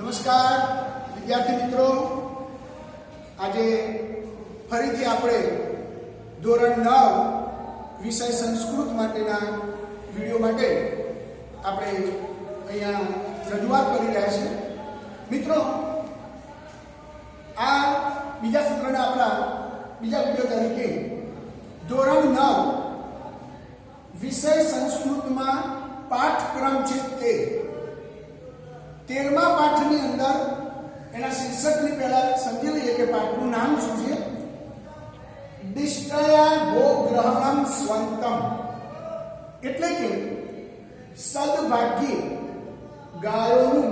નમસ્કાર, વિદ્યાર્થી મિત્રો. આજે ફરીથી આપણે ધોરણ નવ વિષય સંસ્કૃત માટેના વીડિયો માટે આપણે અહીંયા રજૂઆત કરી રહ્યા છીએ. મિત્રો, આ બીજા સત્રના આપણા બીજા વીડિયો તરીકે ધોરણ નવ વિષય સંસ્કૃતમાં પાઠક્રમ છે તે. તેરમા પાઠની અંદર એના શીર્ષકની પહેલા સમજી લઈએ કે પાઠનું નામ શું છે? દિષ્ટયા ગોગ્રહણમ સ્વંતમ. એટલે કે સદભાગ્યે ગાયોનું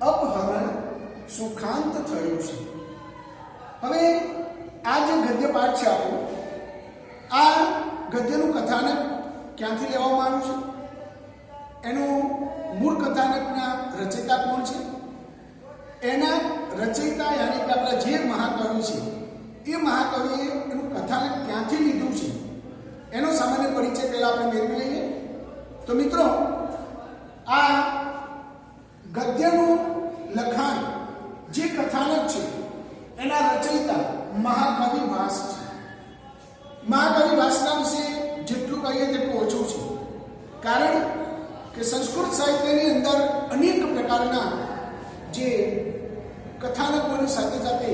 અપહરણ સુખાંત થયું છે. હવે આ જે ગદ્ય પાઠ છે આપણું, આ ગદ્યનું કથાનક ક્યાંથી લેવામાં આવ્યું છે? એનું મૂળ કથાનકના રચયિતા કોણ છે? એના રચયિતા યાની કે આપણા જે મહાકવિ છે, એ મહાકવિએ એનું કથાનક ક્યાંથી લીધું છે? એનો સામાન્ય પરિચય પહેલા આપણે મેળવી લઈએ. તો મિત્રો, આ ગદ્યનું લખાણ જે કથાનક છે, એના રચયિતા મહાકવિ વાસ છે. મહાકવિ વાસના વિશે જેટલું કહીએ તેટલું ઓછું છે. કારણ કે સંસ્કૃત સાહિત્યની અંદર અનેક પ્રકારના જે કથાનકોની સાથે સાથે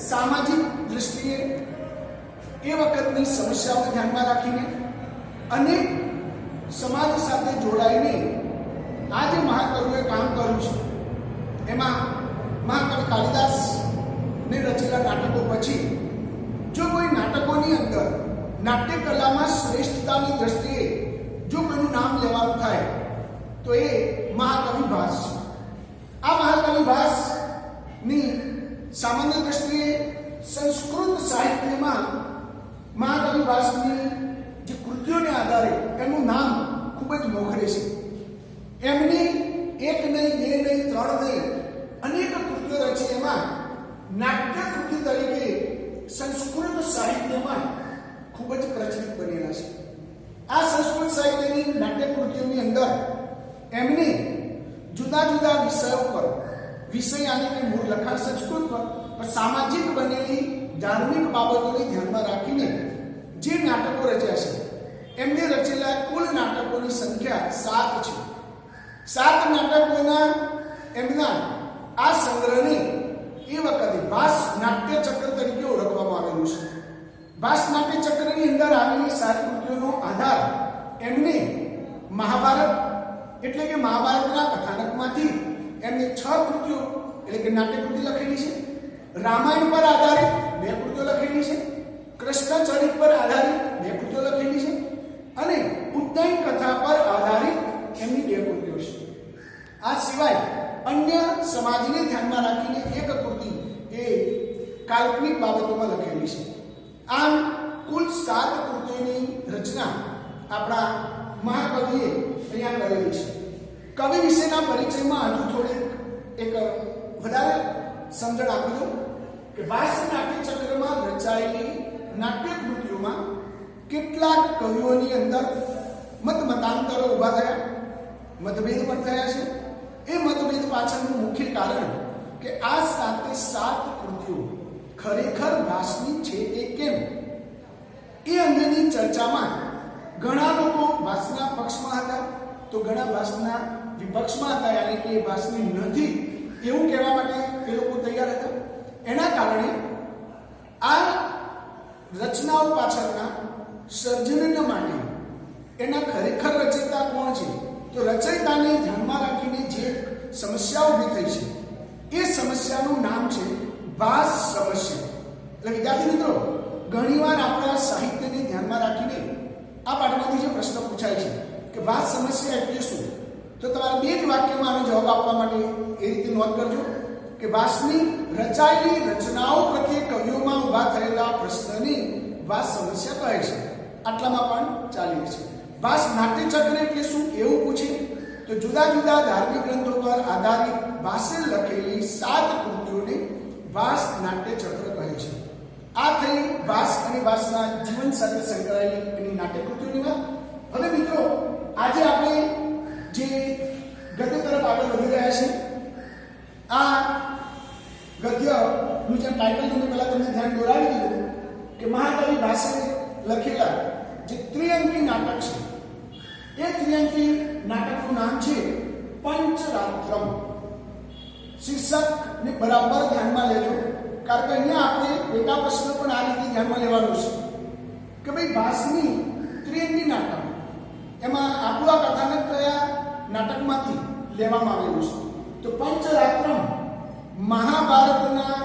સામાજિક દૃષ્ટિએ એ વખતની સમસ્યાઓને ધ્યાનમાં રાખીને અનેક સમાજ સાથે જોડાઈને આ જે મહાકવિએ કામ કર્યું છે, એમાં મહાકવિ કાલિદાસને રચેલા નાટકો પછી જો કોઈ નાટકોની અંદર નાટ્યકલામાં શ્રેષ્ઠતાની દ્રષ્ટિએ જો કોઈનું નામ લેવાનું થાય તો એ મહાકવિ ભાસ છે. આ મહાકવિ ભાસની સામાન્ય દ્રષ્ટિએ સંસ્કૃત સાહિત્યમાં મહાકવિ ભાસની જે કૃતિઓને આધારે એનું નામ ખૂબ જ મોખરે છે. એમની એક નહીં, બે નહીં, ત્રણ નહીં, અનેક કૃતિઓ રચી એમાં નાટ્ય કૃતિ તરીકે સંસ્કૃત સાહિત્યમાં ખૂબ જ પ્રચલિત બનેલા છે. આ સંસ્કૃત સાહિત્યની નાટ્ય કૃતિઓની અંદર એમને જુદા જુદા વિષયો પર, વિષય અને મૂળ લખાણ સંસ્કૃત પર, પણ સામાજિક બનેલી ધાર્મિક બાબતોને ધ્યાનમાં રાખીને જે નાટકો રચ્યા છે, એમને રચેલા કુલ નાટકોની સંખ્યા સાત છે. સાત નાટકોના એમના આ સંગ્રહને એ વખતે ભાસ નાટ્ય ચક્ર તરીકે ઓળખવામાં આવેલું છે. ભાસ નાટ્ય ચક્રની અંદર આવેલી સાત કૃતિઓનો આધાર એમને મહાભારત એટલે કે મહાભારતના કથાનકમાંથી એમને છ કૃતિઓ, એટલે કે નાટ્યકૃતિ લખેલી છે. રામાયણ પર આધારિત બે કૃતિઓ લખેલી છે. કૃષ્ણ ચરિત પર આધારિત બે કૃતિઓ લખેલી છે. અને ઉદ્દયન કથા પર આધારિત એમની બે કૃતિઓ છે. આ સિવાય અન્ય સમાજને ધ્યાનમાં રાખીને એક કૃતિ એ કાલ્પનિક બાબતોમાં લખેલી છે. આમ કુલ સાત કૃતિઓની રચના આપણા મહાકવિએ અહીંયા કરેલી છે. કવિ વિશેના પરિચયમાં હજુ થોડીક એક વધારે સમજણ આપી દઉં કે વાસ નાટ્ય ચક્રમાં રચાયેલી નાટ્ય કૃતિઓમાં કેટલાક કવિઓની અંદર મત મતાંતરો ઊભા થયા, મતભેદ પણ થયા છે. એ મતભેદ પાછળનું મુખ્ય કારણ કે આ સાથે સાત કૃતિઓ ખરેખર વાસની છે તે કેમ? એ અંગેની ચર્ચામાં ઘણા લોકો વાસના પક્ષમાં હતા. તો ઘણા ભાષના વિપક્ષમાં હતા યાની કે એ ભાષની નથી. એવું કહેવા માટે એ લોકો તૈયાર હતા. એના કારણે આ રચનાઓ પાછળના સર્જનના માટે એના ખરેખર રચયિતા કોણ છે? તો રચયિતાને ધ્યાનમાં રાખીને જે સમસ્યા ઊભી થઈ છે, એ સમસ્યાનું નામ છે ભાષ સમસ્યા. એટલે વિદ્યાર્થી મિત્રો, ઘણીવાર આપણા સાહિત્યને ધ્યાનમાં રાખીને આ પાઠમાંથી જે પ્રશ્ન પૂછાય છે કે ભાસ સમસ્યા એટલે શું? તો તમારે બે જ વાક્યમાં આનો જવાબ આપવા માટે એ રીતે નોંધ કરજો કે વાસની રચાયેલી રચનાઓ પ્રત્યે કવિઓમાં ઊભા થયેલા પ્રશ્નની વાસ સમસ્યા કહે છે. આટલામાં પણ ચાલી છે વાસ નાટ્યચક્ર એટલે શું? એવું પૂછે. તો જુદા જુદા ધાર્મિક ગ્રંથો પર આધારિત વાસે લખેલી સાત કૃતિઓને વાસ નાટ્યચક્ર કહે છે. આ થઈ વાસ અને વાસના જીવન સાથે સંકળાયેલી એની નાટ્યકૃતિઓની વાત. હવે મિત્રો આજે આપણે જે ગદ્ય તરફ આગળ વધી રહ્યા છે નું જે ટાઇટલ તમે પહેલા તમને ધ્યાન દોરાવી દીધું કે મહાકવિ ભાસે લખેલા જે ત્રિઅંકી નાટક છે, એ ત્રિઅંકી નાટકનું નામ છે પંચરાત્રમ. શીર્ષકને બરાબર ધ્યાનમાં લેજો, કારણ કે અહીંયા આપણે પેટા પ્રશ્ન પણ આ રીતે ધ્યાનમાં લેવાનો છે કે ભાઈ ભાસની ત્રિઅંગી નાટક એમાં આપણું આ કથાનક કયા નાટકમાંથી લેવામાં આવેલું છે? તો પંચરાત્રમ મહાભારતના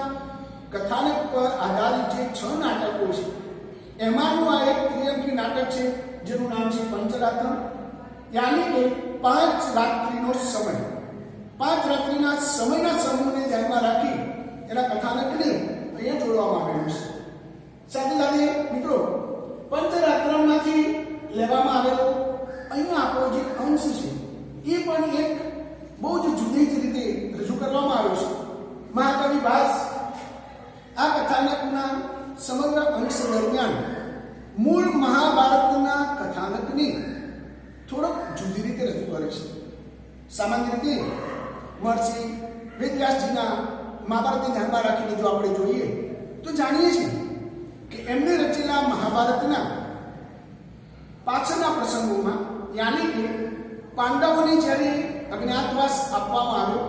કથાનક પર આધારિત જે છ નાટકો છે, એમાંનું આ એક ત્રિયંકી નાટક છે, જેનું નામ છે પંચરાત્રમ. યાની કે પાંચ રાત્રિનો સમય. પાંચ રાત્રિના સમયના સમૂહને ધ્યાનમાં રાખી એના કથાનકને અહીંયા જોડવામાં આવેલું છે. સાથે સાથે મિત્રો પંચરાત્રમાંથી લેવામાં આવેલો અહીંયા આપણો જે અંશ છે, એ પણ એક બહુ જ જુદી જ રીતે રજૂ કરવામાં આવ્યો છે. મહાકવિ ભાસ આ કથાનકના સમગ્ર અંશ દરમિયાન મૂળ મહાભારતના કથાનકને થોડોક જુદી રીતે રજૂ કરે છે. સામાન્ય રીતે મહર્ષિ વેદવ્યાસજીના મહાભારતને ધ્યાનમાં રાખીને જો આપણે જોઈએ, તો જાણીએ છીએ કે એમને રચેલા મહાભારતના પાછળના પ્રસંગોમાં યાની કે પાંડવોને જ્યારે અજ્ઞાતવાસ આપવામાં આવ્યો.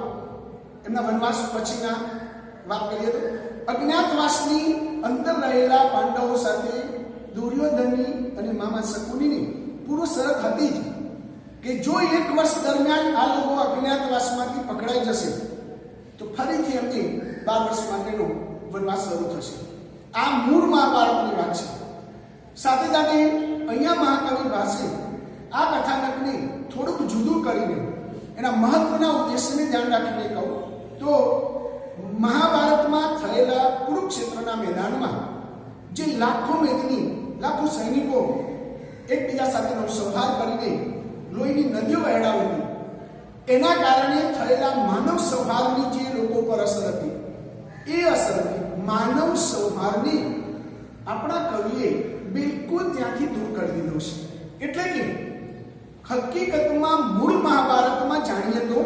એમના વનવાસ પછીના વાત કરીએ તો અજ્ઞાતવાસની અંદર રહેલા પાંડવો સાથે દુર્યોધનની અને મામા શકુનીની પૂર્વ શરત હતી જ કે જો એક વર્ષ દરમિયાન આ લોકો અજ્ઞાતવાસમાંથી પકડાઈ જશે, તો ફરીથી એમને બાર વર્ષ માટેનો વનવાસ શરૂ થશે. આ મૂળ મહાભારતની વાત છે. સાથે સાથે અહીંયા મહાકવિ પાસે આ કથાનકને થોડુંક જુદું કરીને, એના મહત્વના ઉદ્દેશ્યને ધ્યાન રાખીને કહું, તો મહાભારતમાં થયેલા કુરુક્ષેત્રના મેદાનમાં, જે લાખો મેદની, લાખો સૈનિકો એકબીજા સાથેનો સંહાર કરીને લોહીની નદીઓ વહેડાવી એના કારણે થયેલા માનવ સંહારની જે લોકો પર અસર હતી, એ અસર માનવ સંહારની આપણા કવિએ બિલકુલ ત્યાંથી દૂર કરી દીધો છે. એટલે કે હકીકતમાં મૂળ મહાભારતમાં જાણીએ તો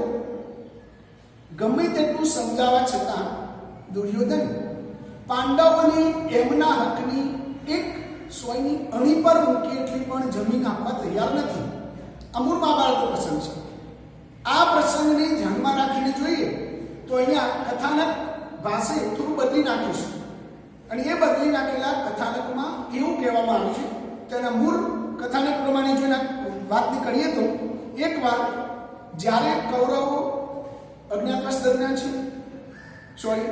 ગમે તેટલું સમજાવવા છતાં દુર્યોધન પાંડવોને એમના હકની એક સોયની અણી પર મૂકી એટલી પણ જમીન આપવા તૈયાર નથી. આ મૂળ મહાભારતનો પ્રસંગ છે. આ પ્રસંગને ધ્યાનમાં રાખીને જોઈએ તો અહીંયા કથાનક ભાષે થોડું બદલી નાખ્યું છે. અને એ બદલી નાખેલા કથાનકમાં એવું કહેવામાં આવ્યું છે તેના મૂળ કથાનક પ્રમાણે જોઈ એના વાતની કરીએ તો એકવાર જ્યારે કૌરવો અજ્ઞાતવાસ દરમિયાન છે સોરી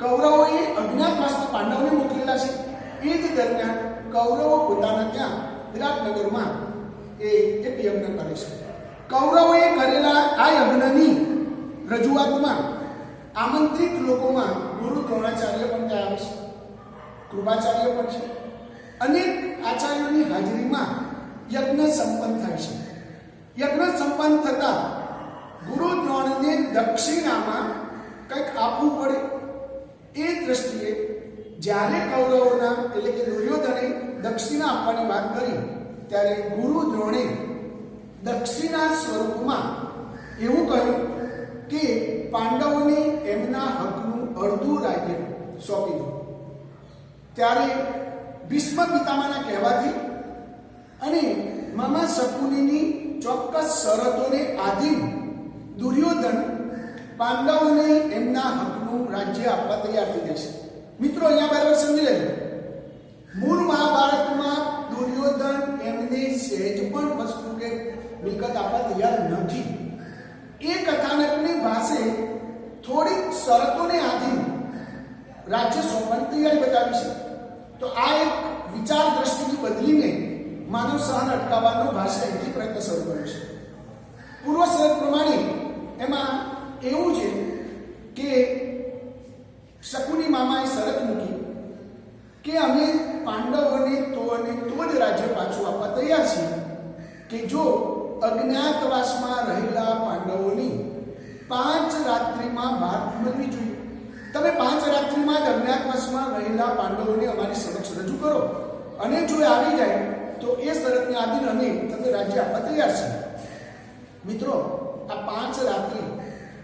કૌરવોએ અજ્ઞાતવાસમાં પાંડવને મોકલેલા છે, એ જ દરમિયાન કૌરવો પોતાના ત્યાં વિરાટનગરમાં એ એક યજ્ઞ કરે છે. કૌરવોએ કરેલા આ યજ્ઞની રજૂઆતમાં આમંત્રિત લોકોમાં ગુરુ દ્રોણાચાર્ય પણ ત્યાં આવે છે, કૃપાચાર્ય પણ છે. અનેક આચાર્યોની હાજરીમાં યજ્ઞ સંપન્ન થાય છે. યજ્ઞ સંપન્ન થતા ગુરુ દ્રોણને દક્ષિણામાં કંઈક આપવું પડે. એ દ્રષ્ટિએ જ્યારે કૌરવોના એટલે કે દુર્યોધને દક્ષિણા આપવાની વાત કરી, ત્યારે ગુરુ દ્રોણે દક્ષિણા સ્વરૂપમાં એવું કહ્યું કે પાંડવોને એમના હકનું અડધું રાજ્ય સોંપી દીધું ત્યારે ભીષ્મ પિતામાના કહેવાથી અને મામા શકુનીની ચોક્કસ શરતોને આધીન દુર્યોધન પાંડવોને એમના હકનું રાજ્ય આપવા તૈયાર થઈ જશે મિત્રો, અહીંયા બરાબર સમજી લેજો. મૂળ મહાભારતમાં દુર્યોધન એમને સહેજ પણ વસ્તુ કે મિલકત આપવા તૈયાર નથી. એ કથાનકની ભાષે થોડીક શરતોને આધીન રાજ્ય સોંપવાની તૈયારી બતાવી છે. તો આ એક વિચાર માનવ સહન અટકાવવાનો ભાષા અહીંથી પ્રયત્ન શરૂ કર્યો છે. પૂર્વ શરત પ્રમાણે એમાં એવું છે કે શકુની મામાએ શરત મૂકી કે અમે પાંડવોને તો અને તો જ રાજ્ય પાછું આપવા તૈયાર છીએ કે જો અજ્ઞાતવાસમાં રહેલા પાંડવોની પાંચ રાત્રિમાં વાત મળવી જોઈએ. તમે પાંચ રાત્રિમાં જ અજ્ઞાતવાસમાં રહેલા પાંડવોને અમારી સમક્ષ રજૂ કરો. અને જો એ આવી જાય શરતને તમને રાજ્ય આપવા તૈયાર છે. મિત્રો, આ પાંચ રાત્રિ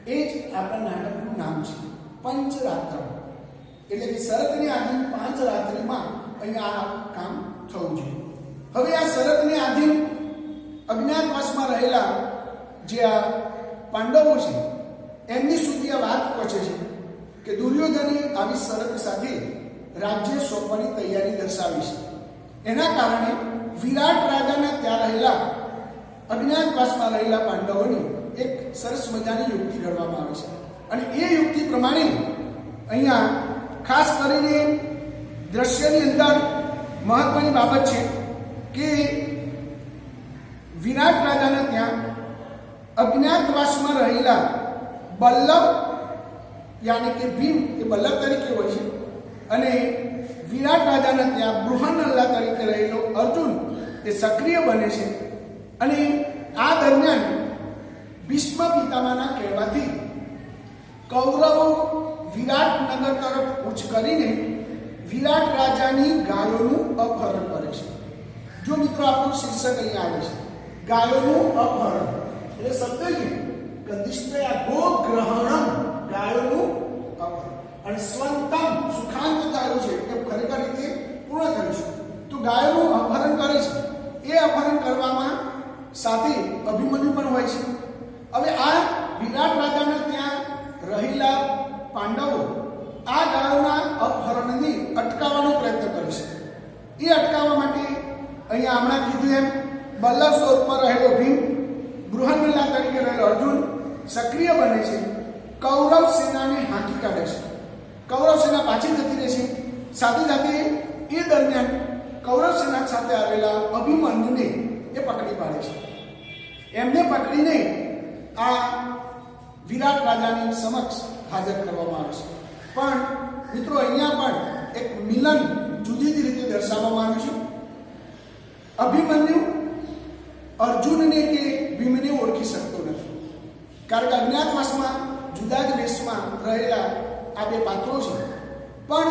એ જ આપણા નાટકનું નામ છે. પંચરાત્ર. એટલે કે શરતને આધીન પાંચ રાત્રિમાં અહીંયા આ કામ થવું જોઈએ. હવે આ શરતને આધીન અજ્ઞાતવાસમાં રહેલા જે આ પાંડવો છે, એમની સુધી આ વાત પહોંચે છે કે દુર્યોધને આવી શરત સાથે રાજ્ય સોંપવાની તૈયારી દર્શાવી છે. એના કારણે વિરાટ રાજાના ત્યાં રહેલા અજ્ઞાતવાસમાં રહેલા પાંડવોની એક સરસ મજાની યુક્તિ ઘડવામાં આવે છે. અને એ યુક્તિ પ્રમાણે અહીંયા ખાસ કરીને દ્રશ્યની અંદર મહત્વની બાબત છે કે વિરાટ રાજાના ત્યાં અજ્ઞાતવાસમાં રહેલા બલ્લભ, યાની કે ભીમ, એ બલ્લભ તરીકે હોય છે. અને વિરાટ રાજાના ત્યાં બૃહનલ્લા તરીકે રહેલો અર્જુન તે સક્રિય બને છે. અને આ દરમિયાન ભીષ્મ પિતામાના કહેવાથી કૌરવો વિરાટનગર તરફ કૂચ કરીને વિરાટ રાજાની ગાયોનું અપહરણ કરે છે. જો મિત્રો આપણું શીર્ષક અહીંયા આવે છે. ગાયોનું અપહરણ. એટલે શબ્દ છે ગો ગ્રહણમ ગાયોનું અપહરણ. અને સ્વંતમ સુખાંત થયું છે. એ ખરેખર રીતે પૂર્ણ થયું છે. તો ગાયોનું અપહરણ કરે છે. એ અપહરણ કરવામાં સાથે અભિમન્યુ પણ હોય છે. હવે આ વિરાટ રાજાના ત્યાં રહેલા પાંડવો આ ગાયોના અપહરણને અટકાવવાનો પ્રયત્ન કરે છે. એ અટકાવવા માટે અહીંયા હમણાં કીધું એમ, બલ્લભ સ્વરૂપમાં રહેલો ભીમ બૃહન્નલા તરીકે રહેલો અર્જુન સક્રિય બને છે કૌરવ સેનાને હાંકી કાઢે છે કૌરવ સેના પાછી જતી રહે છે સાથે સાથે એ દરમિયાન કૌરવ સેના સાથે આવેલા અભિમન્યુને એ પકડી પાડે છે એમને પકડીને આ વિરાટ રાજાની સમક્ષ હાજર કરવામાં આવે છે. પણ મિત્રો, અહીંયા પણ એક મિલન જુદી જ રીતે દર્શાવવામાં આવ્યું છે. અભિમન્યુ અર્જુનને કે ભીમને ઓળખી શકતો નથી. કારણ કે અજ્ઞાતવાસમાં જુદા જ દેશમાં રહેલા આ બે પાત્રો છે. પણ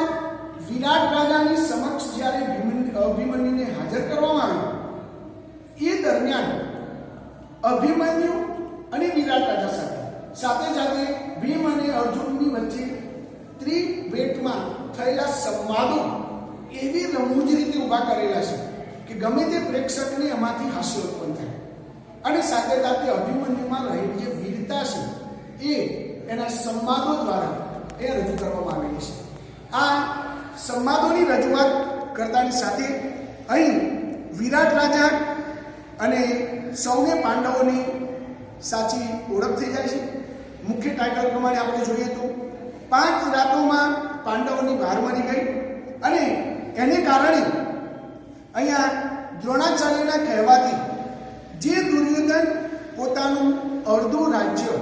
વિરાટ રાજાની સમક્ષ જ્યારે ભીમ- અભિમન્યુને હાજર કરવામાં આવ્યું, એ દરમિયાન અભિમન્યુ અને વિરાટ રાજા સાથે સાથે સાથે ભીમ અને અર્જુનની વચ્ચે ત્રિવેટમાં થયેલા સંવાદો એવી રમૂજ રીતે ઊભા કરેલા છે કે ગમે તે પ્રેક્ષકને એમાંથી હાસ્ય ઉત્પન્ન થાય. અને સાથે સાથે અભિમન્યુમાં રહેલી જે વીરતા છે એ એના સંવાદો દ્વારા એ રજૂ કરવામાં આવેલી છે. આ સંવાદોની રજૂઆત કરતાની સાથે અહીં વિરાટ રાજા અને સૌને પાંડવોની સાચી ઓળખ થઈ જાય છે. મુખ્ય ટાઇટલ પ્રમાણે આપણે જોઈએ તો પાંચ રાતોમાં પાંડવોની બહાર મરી ગઈ અને એને કારણે અહીંયા દ્રોણાચાર્યના કહેવાથી જે દુર્યોધન પોતાનું અડધું રાજ્ય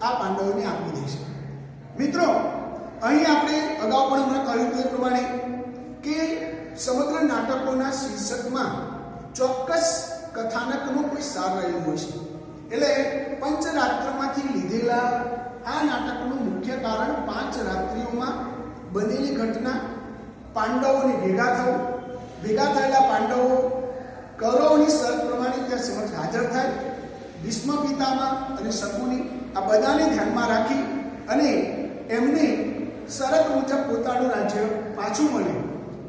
આ પાંડવોને આપી દે છે. મિત્રો, અહીં આપણે અગાઉ પણ હમણાં કહ્યું તે પ્રમાણે કે સમગ્ર નાટકોના શીર્ષકમાં ચોક્કસ કથાનકનો કોઈ સાર રહેલો હોય છે. એટલે પંચરાત્રમાંથી લીધેલા આ નાટકનું મુખ્ય કારણ પાંચ રાત્રિઓમાં બનેલી ઘટના. પાંડવોને ભેગા થવું. ભેગા થયેલા પાંડવો કૌરવોની શરત પ્રમાણે ત્યાં સમક્ષ હાજર થાય. ભીષ્મ પિતામાં અને શકુની આ બધાને ધ્યાનમાં રાખી અને એમને શરત મુજબ પોતાનું રાજ્ય પાછું મળ્યું.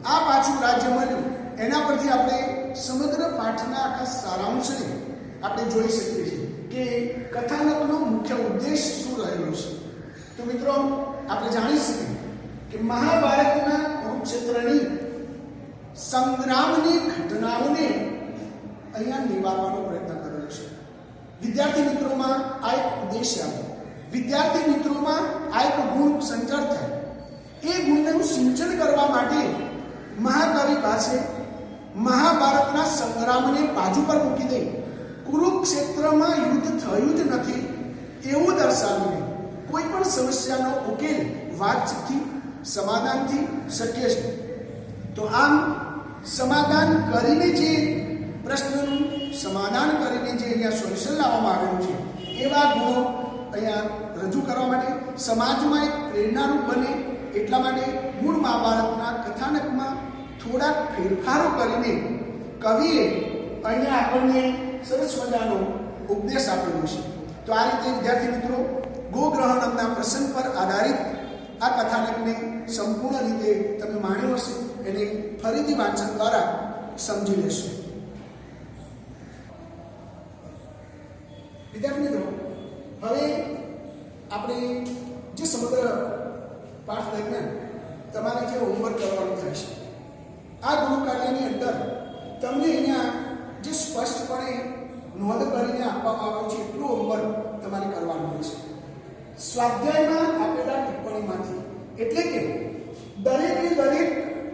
આ પાછું રાજ્ય મળ્યું. એના પરથી આપણે સમગ્ર પાઠના આખા સારાંશને આપણે જોઈ શકીએ. કે કથાનકનો મુખ્ય ઉદ્દેશ શું રહેલો છે? તો મિત્રો, આપણે જાણીશું કે મહાભારતના કુરુક્ષેત્રની સંગ્રામની ઘટનાઓને અહીંયા નિવારવાનો પ્રયત્ન કરેલો છે. વિદ્યાર્થી મિત્રોમાં આ એક ઉદ્દેશ્ય આવે વિદ્યાર્થી મિત્રોમાં આ એક ગુણ સંચાર થાય. એ ગુણનું સિંચન કરવા માટે મહાકવિ પાસે મહાભારતના સંગ્રામને બાજુ પર મૂકી દે કુરુક્ષેત્રમાં યુદ્ધ થયું જ નથી. એવું દર્શાવીને કોઈ પણ સમસ્યાનો ઉકેલ વાતચીતથી, સમાધાનથી શક્ય છે. તો આમ, સમાધાન કરીને જે પ્રશ્નનું સમાધાન કરીને જે અહીંયા સોલ્યુશન લાવવામાં આવેલું છે, એવા ગુણો અહીંયા રજૂ કરવા માટે સમાજમાં એક પ્રેરણારૂપ બને. એટલા માટે મૂળ મહાભારતના કથાનકમાં થોડાક ફેરફારો કરીને કવિએ અહીંયા આપણને સરસ મજાનો ઉપદેશ આપેલો છે. તો આ રીતે વિદ્યાર્થી મિત્રો ગોગ્રહ નામના પ્રસંગ પર આધારિત આ કથાનકને સંપૂર્ણ રીતે તમે માણ્યો હશે, એને ફરીથી વાંચન દ્વારા સમજી લેશો. વિદ્યાર્થી મિત્રો, હવે આપણે જે સમગ્ર પાઠ દરમિયાન તમારે જે હોમવર્ક કરવાનું થાય છે, આ ગૃહ કાર્યની અંદર તમને અહીંયા જે સ્પષ્ટપણે નોંધ કરીને આપવામાં આવ્યો છે, એટલું હોમવર્ક તમારે કરવાનું હોય છે. સ્વાધ્યાયમાં આપેલા ટિપ્પણીમાંથી, એટલે કે દરેકે દરેક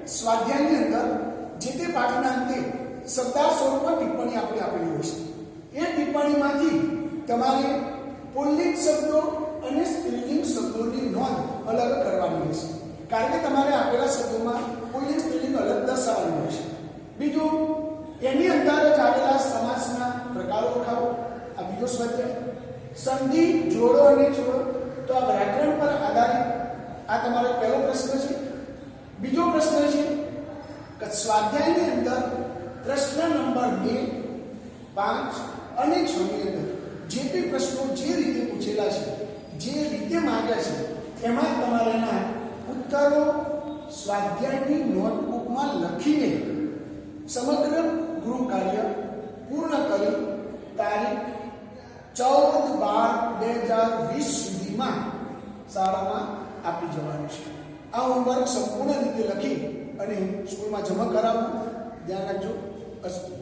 સ્વાધ્યાયની અંદર જે તે પાઠના અંતે શબ્દાર સ્વરૂપમાં ટિપ્પણી આપણે આપેલી હોય છે. એ ટિપ્પણીમાંથી તમારે પુલ્લિંગ શબ્દો અને સ્ત્રીલિંગ શબ્દોની નોંધ અલગ કરવાની હોય છે. કારણ કે તમારે આપેલા શબ્દોમાં પુલ્લિંગ સ્ત્રીલિંગ અલગ દર્શાવવાનું હોય છે. બીજું એની અંદર જ આવેલા સમાસના પ્રકારો ઓળખાવો આ બીજો સ્વાધ્યાય સંધિ, જોડો અને જોડો તો આ વ્યાકરણ પર આધારિત આ તમારો પહેલો પ્રશ્ન છે. બીજો પ્રશ્ન છે કે સ્વાધ્યાયની અંદર પ્રશ્ન નંબર બે, પાંચ અને છ ની અંદર જે તે પ્રશ્નો જે રીતે પૂછેલા છે, જે રીતે માગ્યા છે, એમાં તમારે એના ઉત્તરો સ્વાધ્યાયની નોટબુકમાં લખીને સમગ્ર ગૃહ કાર્ય, પૂર્ણ કરી તારીખ ચૌદ બાર બે હજાર વીસ સુધીમાં શાળામાં આપી જવાનું છે. આ હોમવર્ક સંપૂર્ણ રીતે લખી અને સ્કૂલમાં જમા કરાવવું ધ્યાન રાખજો. અસ્તુ.